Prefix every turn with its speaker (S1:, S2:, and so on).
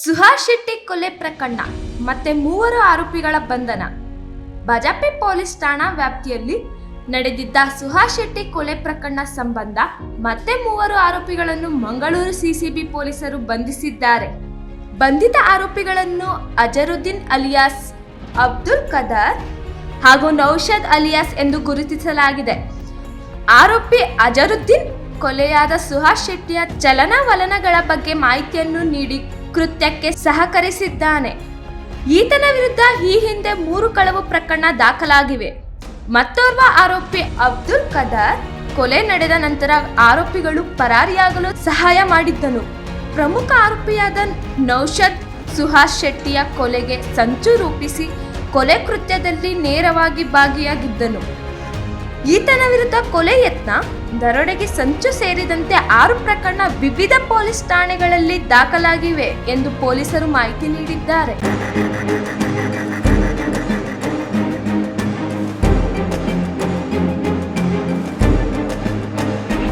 S1: ಸುಹಾಸ್ ಶೆಟ್ಟಿ ಕೊಲೆ ಪ್ರಕರಣ, ಮತ್ತೆ ಮೂವರು ಆರೋಪಿಗಳ ಬಂಧನ. ಬಜಾಪೆ ಪೊಲೀಸ್ ಠಾಣಾ ವ್ಯಾಪ್ತಿಯಲ್ಲಿ ನಡೆದಿದ್ದ ಸುಹಾಸ್ ಶೆಟ್ಟಿ ಕೊಲೆ ಪ್ರಕರಣ ಸಂಬಂಧ ಮತ್ತೆ ಮೂವರು ಆರೋಪಿಗಳನ್ನು ಮಂಗಳೂರು ಸಿಸಿಬಿ ಪೊಲೀಸರು ಬಂಧಿಸಿದ್ದಾರೆ. ಬಂಧಿತ ಆರೋಪಿಗಳನ್ನು ಅಜರುದ್ದೀನ್ ಅಲಿಯಾಸ್, ಅಬ್ದುಲ್ ಕದರ್ ಹಾಗೂ ನೌಷದ್ ಅಲಿಯಾಸ್ ಎಂದು ಗುರುತಿಸಲಾಗಿದೆ. ಆರೋಪಿ ಅಜರುದ್ದೀನ್ ಕೊಲೆಯಾದ ಸುಹಾಸ್ ಶೆಟ್ಟಿಯ ಚಲನವಲನಗಳ ಬಗ್ಗೆ ಮಾಹಿತಿಯನ್ನು ನೀಡಿ ಕೃತ್ಯಕ್ಕೆ ಸಹಕರಿಸಿದ್ದಾನೆ. ಈತನ ವಿರುದ್ಧ ಈ ಹಿಂದೆ ಮೂರು ಕಳವು ಪ್ರಕರಣ ದಾಖಲಾಗಿವೆ. ಮತ್ತೋರ್ವ ಆರೋಪಿ ಅಬ್ದುಲ್ ಕದರ್ ಕೊಲೆ ನಡೆದ ನಂತರ ಆರೋಪಿಗಳು ಪರಾರಿಯಾಗಲು ಸಹಾಯ ಮಾಡಿದ್ದನು. ಪ್ರಮುಖ ಆರೋಪಿಯಾದ ನೌಷದ್ ಸುಹಾಸ್ ಶೆಟ್ಟಿಯ ಕೊಲೆಗೆ ಸಂಚು ರೂಪಿಸಿ ಕೊಲೆ ಕೃತ್ಯದಲ್ಲಿ ನೇರವಾಗಿ ಭಾಗಿಯಾಗಿದ್ದನು. ಈತನ ವಿರುದ್ಧ ಕೊಲೆ ಯತ್ನ, ದರೋಡೆಗೆ ಸಂಚು ಸೇರಿದಂತೆ ಆರು ಪ್ರಕರಣ ವಿವಿಧ ಪೊಲೀಸ್ ಠಾಣೆಗಳಲ್ಲಿ ದಾಖಲಾಗಿವೆ ಎಂದು ಪೊಲೀಸರು ಮಾಹಿತಿ ನೀಡಿದ್ದಾರೆ.